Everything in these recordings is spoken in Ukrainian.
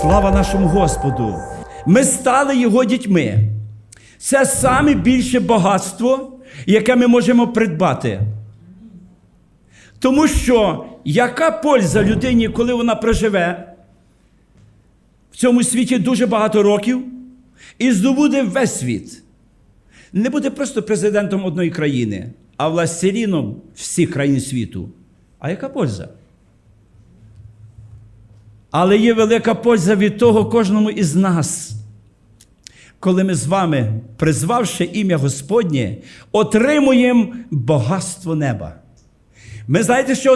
Слава нашому Господу! Ми стали Його дітьми. Це саме більше багатство, яке ми можемо придбати. Тому що яка польза людині, коли вона проживе в цьому світі дуже багато років і здобуде весь світ? Не буде просто президентом одної країни, а властеліном всіх країн світу. А яка польза? Але є велика польза від того кожному із нас, коли ми з вами, призвавши ім'я Господнє, отримуємо багатство неба. Ми знаєте, що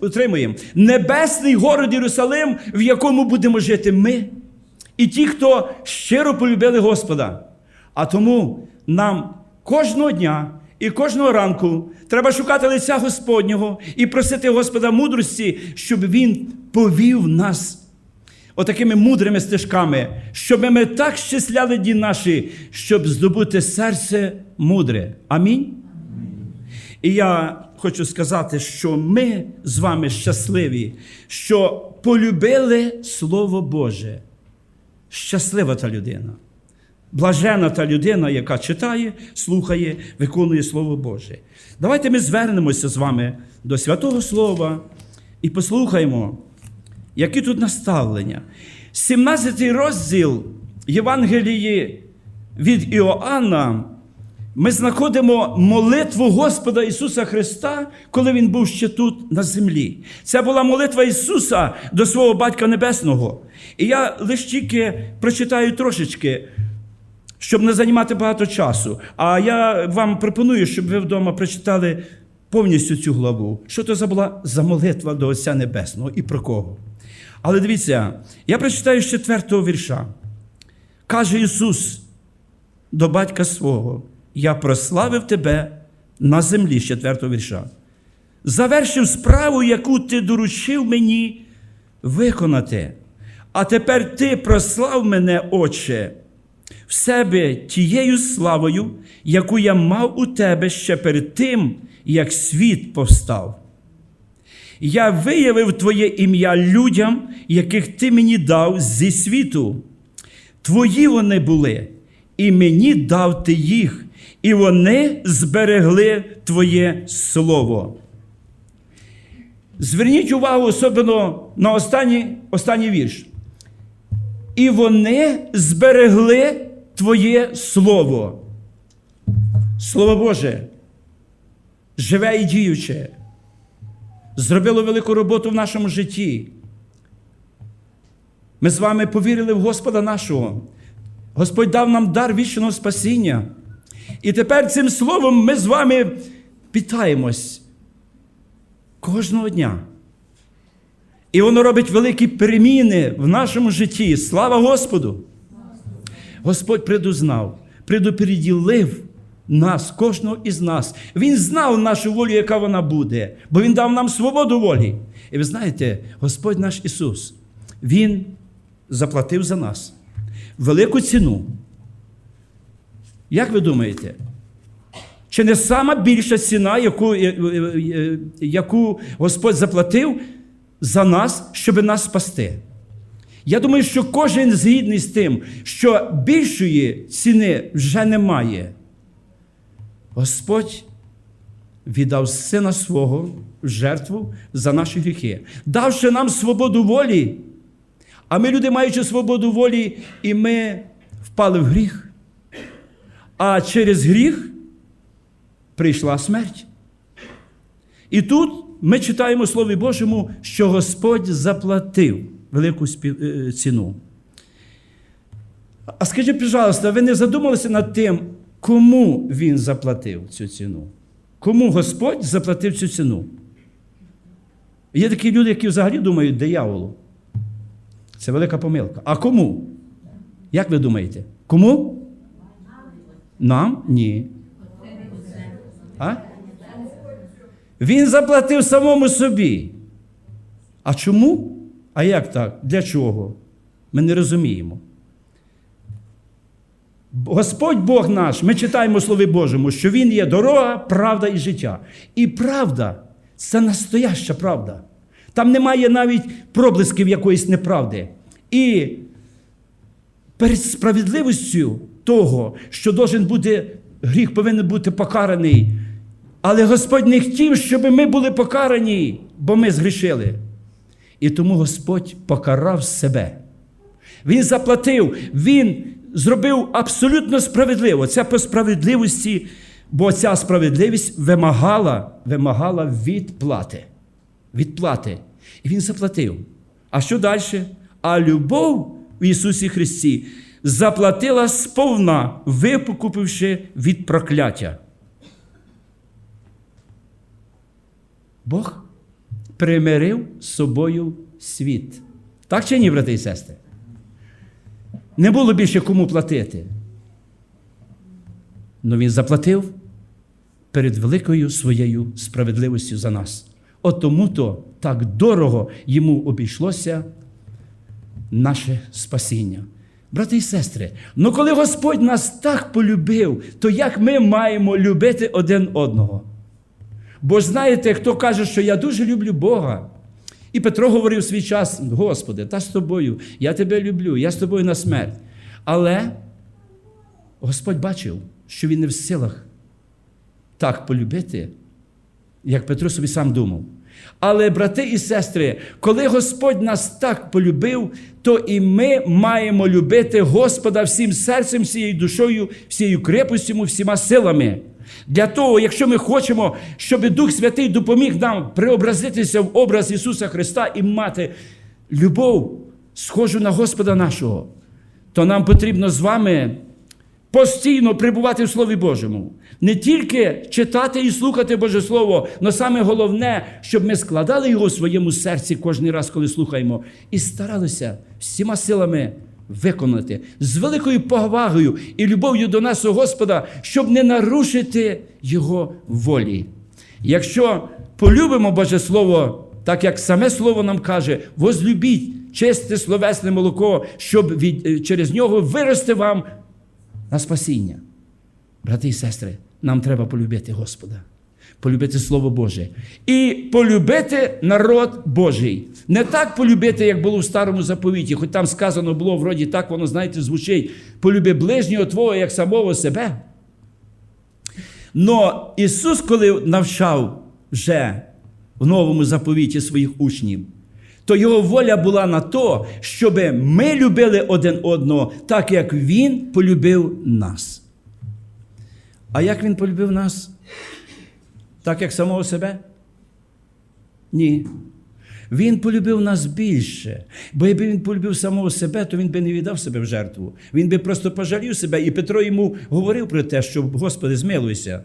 отримуємо? Небесний город Єрусалим, в якому будемо жити ми і ті, хто щиро полюбили Господа. А тому нам кожного дня і кожного ранку треба шукати лиця Господнього і просити Господа мудрості, щоб Він повів нас отакими мудрими стежками, щоб ми так щасляли дні наші, щоб здобути серце мудре. Амінь. І я хочу сказати, що ми з вами щасливі, що полюбили Слово Боже. Щаслива та людина. Блажена та людина, яка читає, слухає, виконує Слово Боже. Давайте ми звернемося з вами до Святого Слова і послухаємо, які тут наставлення. 17 розділ Євангелії від Іоанна ми знаходимо молитву Господа Ісуса Христа, коли Він був ще тут на землі. Це була молитва Ісуса до свого Батька Небесного. І я лише тільки прочитаю трошечки, щоб не займати багато часу. А я вам пропоную, щоб ви вдома прочитали повністю цю главу. Що то за була за молитва до Отця Небесного і про кого? Але дивіться, я прочитаю з четвертого вірша. Каже Ісус до батька свого: Я прославив тебе на землі з четвертого вірша. Завершив справу, яку ти доручив мені виконати. А тепер ти прослав мене, Отче, в себе тією славою, яку я мав у тебе ще перед тим, як світ повстав. Я виявив Твоє ім'я людям, яких ти мені дав зі світу. Твої вони були, і мені дав ти їх, і вони зберегли Твоє Слово. Зверніть увагу особливо на останній, останній вірш. І вони зберегли Твоє Слово. Слово Боже, живе і діюче, зробило велику роботу в нашому житті. Ми з вами повірили в Господа нашого. Господь дав нам дар вічного спасіння. І тепер цим словом ми з вами питаємось кожного дня. І воно робить великі переміни в нашому житті. Слава Господу! Господь предузнав, предоприділив нас, кожного із нас. Він знав нашу волю, яка вона буде, бо Він дав нам свободу волі. І ви знаєте, Господь наш Ісус, Він заплатив за нас велику ціну. Як ви думаєте? Чи не сама більша ціна, яку, е, е, е, яку Господь заплатив за нас, щоб нас спасти? Я думаю, що кожен згідний з тим, що більшої ціни вже немає. Господь віддав сина свого в жертву за наші гріхи, давши нам свободу волі. А ми, люди, маючи свободу волі, і ми впали в гріх. А через гріх прийшла смерть. І тут ми читаємо в Слові Божому, що Господь заплатив велику е, ціну. А скажіть, пожалуйста, ви не задумалися над тим, кому він заплатив цю ціну? Кому Господь заплатив цю ціну? Є такі люди, які взагалі думають дияволу. Це велика помилка. А кому? Як ви думаєте? Кому? Нам? Ні. А? Він заплатив самому собі. А чому? А як так? Для чого? Ми не розуміємо. Господь Бог наш, ми читаємо Слові Божому, що Він є дорога, правда і життя. І правда це настояща правда. Там немає навіть проблисків якоїсь неправди. І перед справедливістю того, що должен бути, гріх повинен бути покараний. Але Господь не хотів, щоб ми були покарані, бо ми згрішили. І тому Господь покарав себе. Він заплатив, Він зробив абсолютно справедливо. Це по справедливості, бо ця справедливість вимагала, вимагала відплати. Відплати. І Він заплатив. А що далі? А любов в Ісусі Христі заплатила сповна, викупивши від прокляття. Бог примирив з собою світ. Так чи ні, брати і сестри? Не було більше кому платити. Но він заплатив перед великою своєю справедливістю за нас. От тому-то так дорого йому обійшлося наше спасіння. Брати і сестри, ну коли Господь нас так полюбив, то як ми маємо любити один одного? Бо знаєте, хто каже, що я дуже люблю Бога. І Петро говорив свій час: Господи, та з тобою, я тебе люблю, я з тобою на смерть. Але Господь бачив, що він не в силах так полюбити, як Петро собі сам думав. Але, брати і сестри, коли Господь нас так полюбив, то і ми маємо любити Господа всім серцем, всією душою, всією крепостю, всіма силами. Для того, якщо ми хочемо, щоб Дух Святий допоміг нам преобразитися в образ Ісуса Христа і мати любов, схожу на Господа нашого, то нам потрібно з вами постійно прибувати в Слові Божому. Не тільки читати і слухати Боже Слово, але саме головне, щоб ми складали його в своєму серці кожен раз, коли слухаємо, і старалися всіма силами виконати з великою повагою і любов'ю до нашого Господа, щоб не нарушити Його волі. Якщо полюбимо Боже Слово, так як саме Слово нам каже, возлюбіть чисте словесне молоко, щоб від, через нього вирости вам на спасіння. Брати і сестри, нам треба полюбити Господа, полюбити Слово Боже і полюбити народ Божий. Не так полюбити, як було в старому заповіті, хоч там сказано було, вроді так воно, знаєте, звучить: полюби ближнього Твого як самого себе. Но Ісус, коли навчав вже в новому заповіті своїх учнів, то його воля була на то, щоб ми любили один одного, так як Він полюбив нас. А як Він полюбив нас? Так як самого себе? Ні. Він полюбив нас більше. Бо якби він полюбив самого себе, то він би не віддав себе в жертву. Він би просто пожалів себе. І Петро йому говорив про те, що Господи, змилуйся.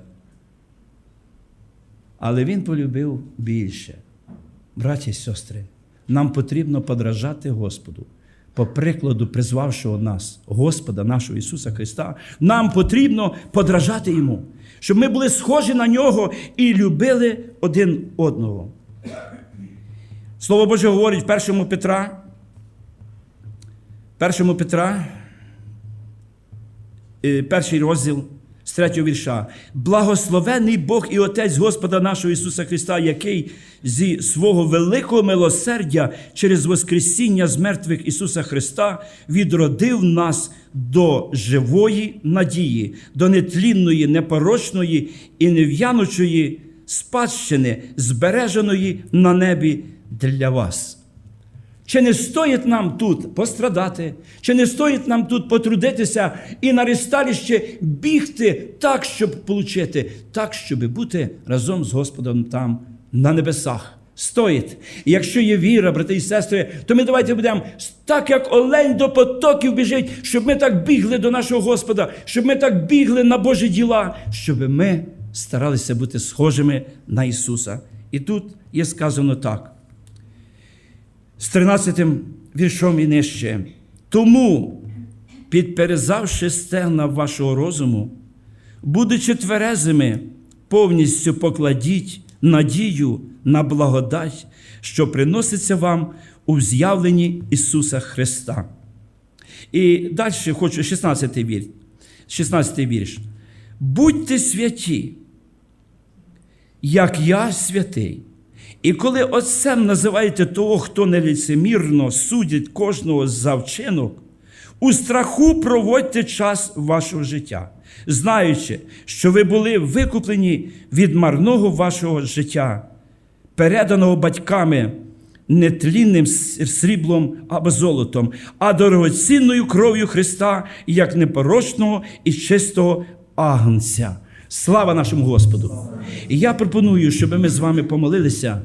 Але він полюбив більше. Браті і сестри, нам потрібно подражати Господу. По прикладу, призвавшого нас, Господа нашого Ісуса Христа, нам потрібно подражати Йому, щоб ми були схожі на Нього і любили один одного. Слово Боже говорить в 1 Петра, 1 Петра, е, перший розділ з третього вірша. Благословений Бог і Отець Господа нашого Ісуса Христа, який зі свого великого милосердя через Воскресіння з мертвих Ісуса Христа відродив нас до живої надії, до нетлінної, непорочної і нев'янучої спадщини, збереженої на небі для вас. Чи не стоїть нам тут пострадати, чи не стоїть нам тут потрудитися і на ресталіще бігти так, щоб отримати, так, щоб бути разом з Господом там на небесах? Стоїть. І якщо є віра, брати і сестри, то ми давайте будемо так, як олень до потоків біжить, щоб ми так бігли до нашого Господа, щоб ми так бігли на Божі діла, щоб ми старалися бути схожими на Ісуса. І тут є сказано так з 13 віршом і нижче. Тому, підперезавши стегна вашого розуму, будучи тверезими, повністю покладіть надію на благодать, що приноситься вам у з'явленні Ісуса Христа. І далі хочу 16 вірш. 16 вірш. Будьте святі, як я святий. І коли отцем називаєте того, хто неліцемірно судить кожного за вчинок, у страху проводьте час вашого життя, знаючи, що ви були викуплені від марного вашого життя, переданого батьками нетлінним с- сріблом або золотом, а дорогоцінною кров'ю Христа, як непорочного і чистого агнця. Слава нашому Господу! І я пропоную, щоб ми з вами помолилися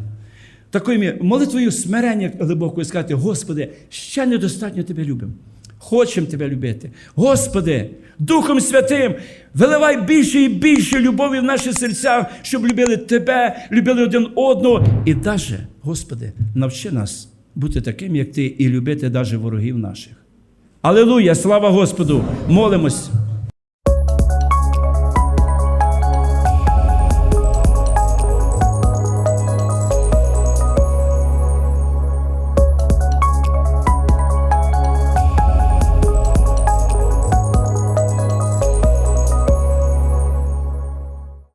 такою молитвою смирення глибокою сказати: Господи, ще недостатньо Тебе любимо. Хочемо Тебе любити. Господи, Духом Святим, виливай більше і більше любові в наші серця, щоб любили Тебе, любили один одного. І даже, Господи, навчи нас бути таким, як Ти, і любити навіть ворогів наших. Алілуя! Слава Господу! Молимось!